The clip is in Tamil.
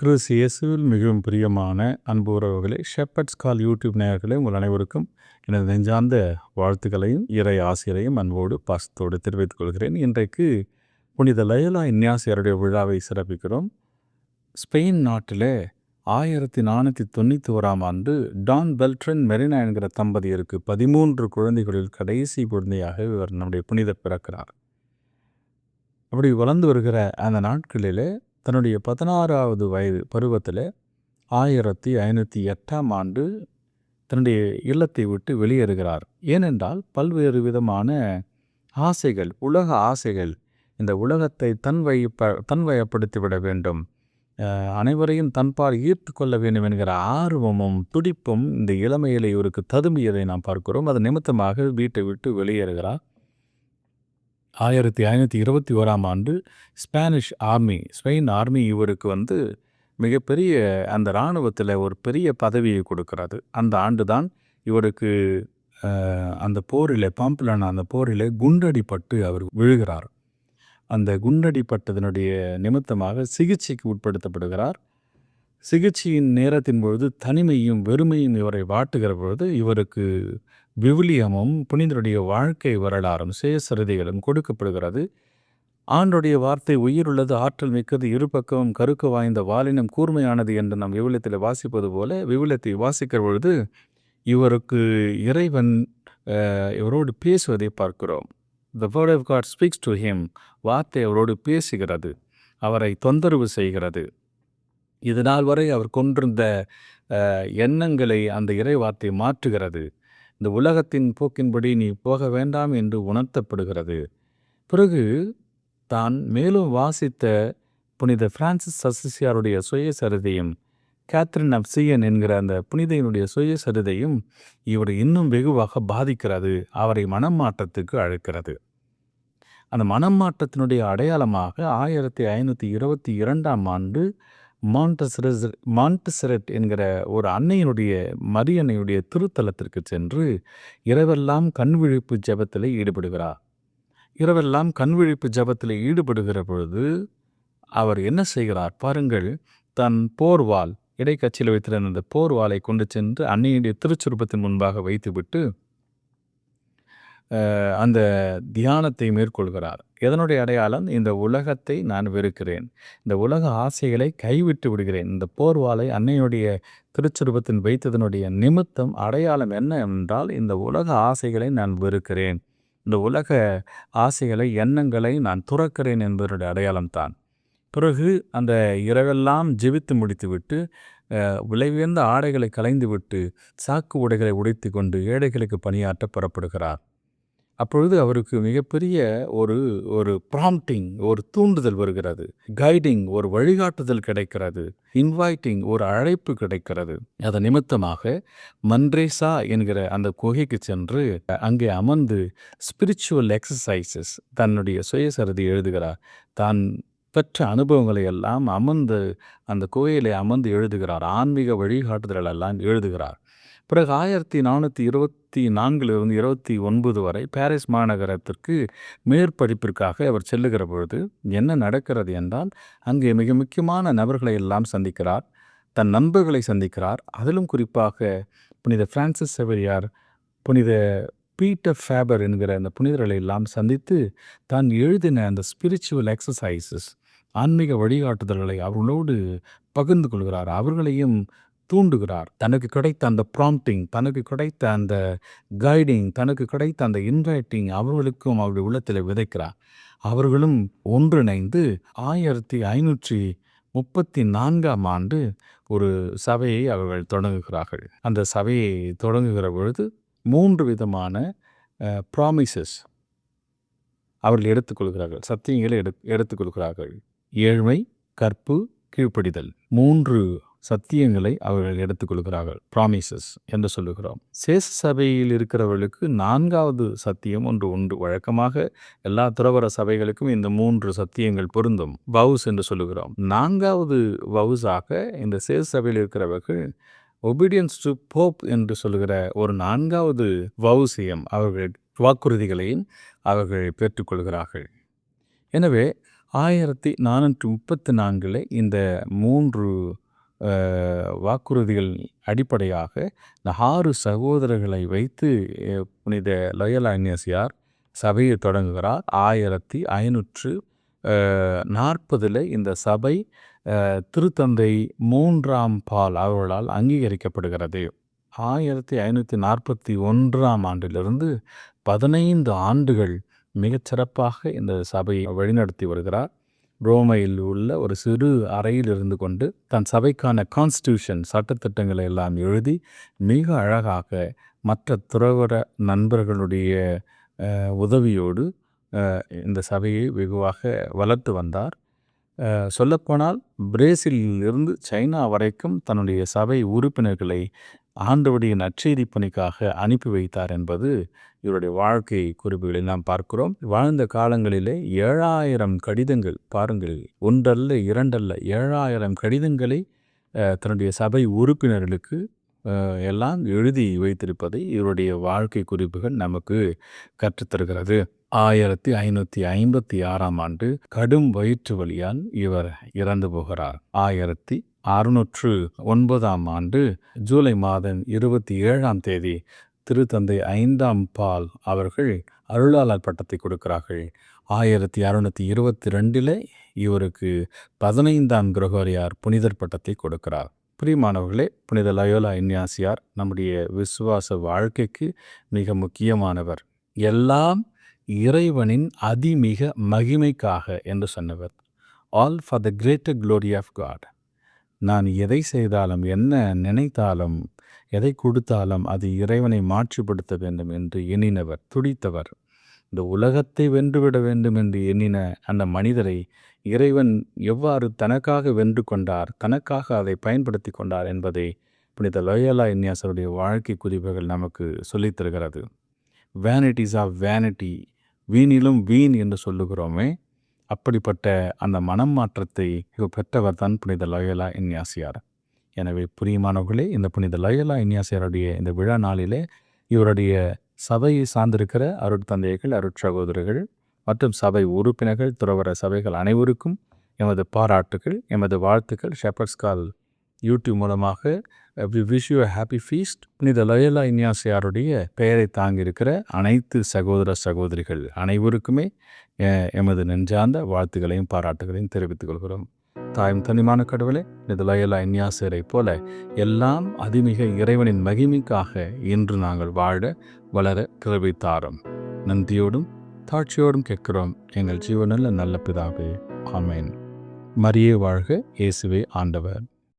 கிறிஸ் இயேசுவில் மிகவும் பிரியமான அன்பு உறவுகளே ஷெப்பட்ஸ் கால் யூடியூப் நேயர்களே உங்கள் அனைவருக்கும் எனது நெஞ்சார்ந்த வாழ்த்துக்களையும் இறை ஆசிரியரையும் அன்போடு பாசத்தோடு தெரிவித்துக் கொள்கிறேன். இன்றைக்கு புனித லயலா இன்யாசியருடைய விழாவை சிறப்பிக்கிறோம். ஸ்பெயின் நாட்டிலே ஆயிரத்தி நானூற்றி தொண்ணூற்றி ஓராம் ஆண்டு டான் பெல்ட்ரன் மெரினா என்கிற தம்பதியருக்கு பதிமூன்று குழந்தைகளில் கடைசி குழந்தையாக இவர் நம்முடைய புனிதர் பிறக்கிறார். அப்படி வளர்ந்து வருகிற அந்த நாட்களிலே தன்னுடைய பதினாறாவது வயது பருவத்தில் ஆயிரத்தி ஐநூற்றி எட்டாம் ஆண்டு தன்னுடைய இல்லத்தை விட்டு வெளியேறுகிறார். ஏனென்றால் பல்வேறு விதமான ஆசைகள் உலக ஆசைகள் இந்த உலகத்தை தன்வயப்ப தன்வயப்படுத்திவிட வேண்டும். அனைவரையும் தன்பால் ஈர்த்து கொள்ள வேண்டும் என்கிற ஆர்வமும் துடிப்பும் இந்த இளமையிலே இவருக்கு ததும்பியதை நாம் பார்க்கிறோம். அது நிமித்தமாக வீட்டை விட்டு வெளியேறுகிறார். ஆயிரத்தி ஐநூற்றி இருபத்தி ஓராம் ஆண்டு ஸ்பானிஷ் ஆர்மி ஸ்பெயின் ஆர்மி இவருக்கு வந்து மிகப்பெரிய அந்த இராணுவத்தில் ஒரு பெரிய பதவியை கொடுக்கிறது. அந்த ஆண்டு தான் இவருக்கு அந்த போரில் பாம்பிலான அந்த போரில் குண்டடிப்பட்டு அவர் விழுகிறார். அந்த குண்டடிப்பட்டதனுடைய நிமித்தமாக சிகிச்சைக்கு உட்படுத்தப்படுகிறார். சிகிச்சையின் நேரத்தின் பொழுது தனிமையும் வெறுமையும் இவரை வாட்டுகிற பொழுது இவருக்கு விவிலியமும் புனிதருடைய வாழ்க்கை வரலாறும் சேசரிதைகளும் கொடுக்கப்படுகிறது. ஆண்டுடைய வார்த்தை உயிருள்ளது ஆற்றல் மிக்கது இரு பக்கமும் கருக்க வாய்ந்த வாலினம் கூர்மையானது என்று நாம் விவிலியத்தில் வாசிப்பது போல விவிலியத்தை வாசிக்கிற பொழுது இவருக்கு இறைவன் இவரோடு பேசுவதை பார்க்கிறோம். The word of God speaks to him வார்த்தை அவரோடு பேசுகிறது. அவரை தொந்தரவு செய்கிறது. இது நாள் வரை அவர் கொண்டிருந்த எண்ணங்களை அந்த இறை வார்த்தை மாற்றுகிறது. இந்த உலகத்தின் போக்கின்படி நீ போக வேண்டாம் என்று உணர்த்தப்படுகிறது. பிறகு தான் மேலும் வாசித்த புனித பிரான்சிஸ் அசிசியாருடைய சுயசரிதையும் கேத்ரின் அப்சியன் என்கிற அந்த புனிதையினுடைய சுயசரிதையும் இவரை இன்னும் வெகுவாக பாதிக்கிறது அவரை மனம் மாற்றத்துக்கு அழைக்கிறது. அந்த மனம் மாற்றத்தினுடைய அடையாளமாக ஆயிரத்தி ஐநூற்றி இருபத்தி இரண்டாம் ஆண்டு மாண்டசரஸ் மாண்டசரட் என்கிற ஒரு அன்னையினுடைய மரியன்னையுடைய திருத்தலத்திற்கு சென்று இரவெல்லாம் கண்விழிப்பு ஜெபத்தில் ஈடுபடுகிறார் இரவெல்லாம் கண்விழிப்பு ஜெபத்தில் ஈடுபடுகிற பொழுது அவர் என்ன செய்கிறார் பாருங்கள் தன் போர்வால் இடைக்கட்சியில் வைத்திருந்த அந்த போர்வாலை கொண்டு சென்று அன்னையுடைய திருச்சுருப்பத்தின் முன்பாக வைத்துவிட்டு அந்த தியானத்தை மேற்கொள்கிறார். எதனுடைய அடையாளம்? இந்த உலகத்தை நான் வெறுக்கிறேன். இந்த உலக ஆசைகளை கைவிட்டு விடுகிறேன். இந்த போர்வாலை அன்னையுடைய திருச்சிருபத்தின் வைத்ததனுடைய நிமித்தம் அடையாளம் என்ன என்றால் இந்த உலக ஆசைகளை நான் வெறுக்கிறேன். இந்த உலக ஆசைகளை எண்ணங்களை நான் துறக்கிறேன் என்பதனுடைய அடையாளம் தான். பிறகு அந்த இரவெல்லாம் ஜெபித்து முடித்துவிட்டு விலையுயர்ந்த ஆடைகளை களைந்துவிட்டு சாக்கு உடைகளை உடைத்து கொண்டு ஏழைகளுக்கு பணியாற்ற புறப்படுகிறார். அப்பொழுது அவருக்கு மிகப்பெரிய ஒரு ஒரு ப்ராம்ப்டிங் ஒரு தூண்டுதல் வருகிறது. கைடிங் ஒரு வழிகாட்டுதல் கிடைக்கிறது. இன்வைட்டிங் ஒரு அழைப்பு கிடைக்கிறது. அதன் நிமித்தமாக மன்ரேசா என்கிற அந்த குகைக்கு சென்று அங்கே அமர்ந்து ஸ்பிரிச்சுவல் எக்ஸசைசஸ் தன்னுடைய சுயசரிதை எழுதுகிறார். தான் பெற்ற அனுபவங்களை எல்லாம் அமர்ந்து அந்த கோயிலை அமர்ந்து எழுதுகிறார். ஆன்மீக வழிகாட்டுதல்கள் எல்லாம் எழுதுகிறார். பிறகு ஆயிரத்தி நானூற்றி இருபத்தி நான்கிலிருந்து இருபத்தி ஒன்பது வரை பாரிஸ் மாநகரத்திற்கு மேற்படிப்பிற்காக அவர் செல்லுகிற பொழுது என்ன நடக்கிறது என்றால் அங்கே மிக முக்கியமான நபர்களை எல்லாம் சந்திக்கிறார். தன் நண்பர்களை சந்திக்கிறார். அதிலும் குறிப்பாக புனித பிரான்சிஸ் செவரியார் புனித பீட்டர் ஃபேபர் என்கிற அந்த புனிதர்களை எல்லாம் சந்தித்து தான் எழுதின அந்த ஸ்பிரிச்சுவல் எக்ஸசைசஸ் ஆன்மீக வழிகாட்டுதல்களை அவர்களோடு பகிர்ந்து கொள்கிறார். அவர்களையும் தூண்டுகிறார். தனக்கு கிடைத்த அந்த ப்ராம்ப்டிங் தனக்கு கிடைத்த அந்த கைடிங் தனக்கு கிடைத்த அந்த இன்வைட்டிங் அவர்களுக்கும் அவருடைய உள்ளத்தில் விதைக்கிறார். அவர்களும் ஒன்றிணைந்து ஆயிரத்தி ஐநூற்றி முப்பத்தி நான்காம் ஆண்டு ஒரு சபையை அவர்கள் தொடங்குகிறார்கள். அந்த சபையை தொடங்குகிற பொழுது மூன்று விதமான ப்ராமிசஸ் அவர்கள் எடுத்துக்கொள்கிறார்கள். சத்தியங்களை எடு எடுத்துக்கொள்கிறார்கள். ஏழ்மை கற்பு கீழ்ப்படிதல். மூன்று சத்தியங்களை அவர்கள் எடுத்துக்கொள்கிறார்கள் ப்ராமிசஸ் என்று சொல்லுகிறோம். சேஷ சபையில் இருக்கிறவர்களுக்கு நான்காவது சத்தியம் ஒன்று உண்டு. வழக்கமாக எல்லா துறவர சபைகளுக்கும் இந்த மூன்று சத்தியங்கள் பொருந்தும். வவுஸ் என்று சொல்லுகிறோம். நான்காவது வவுஸாக இந்த சேஷ சபையில் இருக்கிறவர்கள் ஒபீடியன்ஸ் டு போப் என்று சொல்லுகிற ஒரு நான்காவது வவுசியம் அவர்கள் வாக்குறுதிகளையும் அவர்கள் பெற்றுக்கொள்கிறார்கள் எனவே ஆயிரத்தி நானூற்றி முப்பத்தி நான்கில் இந்த மூன்று வாக்குறுதிகள் அடிப்படையாக இந்த ஆறு சகோதரர்களை வைத்து புனித லொயலா இன்யசியார் சபையை தொடங்குகிறார். ஆயிரத்தி ஐநூற்று நாற்பதில் இந்த சபை திருத்தந்தை மூன்றாம் பால் அவர்களால் அங்கீகரிக்கப்படுகிறது. ஆயிரத்தி ஐநூற்றி நாற்பத்தி ஒன்றாம் ஆண்டிலிருந்து பதினைந்து ஆண்டுகள் மிகச்சிறப்பாக இந்த சபையை வழிநடத்தி வருகிறார். ரோமையில் உள்ள ஒரு சிறு அறையில் இருந்து கொண்டு தன் சபைக்கான கான்ஸ்டியூஷன் சட்டத்திட்டங்களை எல்லாம் எழுதி மிக அழகாக மற்ற துறவர நண்பர்களுடைய உதவியோடு இந்த சபையை வெகுவாக வளர்த்து வந்தார். சொல்லப்போனால் பிரேசிலிருந்து சைனா வரைக்கும் தன்னுடைய சபை உறுப்பினர்களை ஆண்டவருடைய நற்செய்தி பணிக்காக அனுப்பி வைத்தார் என்பது இவருடைய வாழ்க்கை குறிப்புகளை நாம் பார்க்கிறோம். வாழ்ந்த காலங்களிலே ஏழாயிரம் கடிதங்கள் பாருங்கள் ஒன்றல்ல இரண்டல்ல ஏழாயிரம் கடிதங்களை தன்னுடைய சபை உறுப்பினர்களுக்கு எல்லாம் எழுதி வைத்திருப்பதை இவருடைய வாழ்க்கை குறிப்புகள் நமக்கு கற்றுத்தருகிறது ஆயிரத்தி ஐநூற்றி ஐம்பத்தி ஆறாம் ஆண்டு கடும் வயிற்று வழியால் இவர் இறந்து போகிறார். ஆயிரத்தி அறுநூற்று ஒன்பதாம் ஆண்டு ஜூலை மாதம் இருபத்தி ஏழாம் தேதி திருத்தந்தை ஐந்தாம் பால் அவர்கள் அருளாளர் பட்டத்தை கொடுக்கிறார்கள். ஆயிரத்தி அறுநூற்றி இருபத்தி ரெண்டில் இவருக்கு பதினைந்தாம் கிரகோரியார் புனிதர் பட்டத்தை கொடுக்கிறார். பிரியமானவர்களே புனித லயோலா இன்யாசியார் நம்முடைய விசுவாச வாழ்க்கைக்கு மிக முக்கியமானவர். எல்லாம் இறைவனின் அதிமிக மகிமைக்காக என்று சொன்னவர். All for the greater glory of God நான் எதை செய்தாலும் என்ன நினைத்தாலும் எதை கொடுத்தாலும் அது இறைவனை மாற்றுப்படுத்த வேண்டும் என்று எண்ணினவர் துடித்தவர். இந்த உலகத்தை வென்றுவிட வேண்டும் என்று எண்ணின அந்த மனிதரை இறைவன் எவ்வாறு தனக்காக வென்று கொண்டார் தனக்காக அதை பயன்படுத்தி கொண்டார் என்பதை புனித லோயலா இன்யாசருடைய வாழ்க்கை குறிப்புகள் நமக்கு சொல்லித்தருகிறது வேனிட்டிஸ் ஆஃப் வேனிட்டி வீணிலும் வீண் என்று சொல்லுகிறோமே. அப்படிப்பட்ட அந்த மனம் மாற்றத்தை பெற்றவர் தான் புனித லயோலா இன்யாசியார் எனவே புரியுமானவர்களே இந்த புனித லயோலா இன்யாசியாருடைய இந்த விழா நாளிலே இவருடைய சபையை சார்ந்திருக்கிற அருட்தந்தைகள் அருட்சகோதரர்கள் மற்றும் சபை உறுப்பினர்கள் துறவர சபைகள் அனைவருக்கும் எமது பாராட்டுகள் எமது வாழ்த்துக்கள். ஷெப்பர்ஸ் கால் யூடியூப் மூலமாக we wish you happy feast புனித லயலா இன்யாசியாருடைய பெயரை தாங்கியிருக்கிற அனைத்து சகோதர சகோதரிகள் அனைவருக்குமே எமது நெஞ்சார்ந்த வாழ்த்துக்களையும் பாராட்டுகளையும் தெரிவித்துக் கொள்கிறோம். தாயும் தனிமான கடவுளே இது லயலா அந்நியாசரை போல எல்லாம் அதிமிக இறைவனின் மகிமைக்காக இன்று நாங்கள் வாழ வளர கிருபை தாரும் நந்தியோடும் தாட்சியோடும் கேட்கிறோம். எங்கள் ஜீவனில் நல்ல பிதாவே ஆமேன். மரியே வாழ்க இயேசுவே ஆண்டவர்.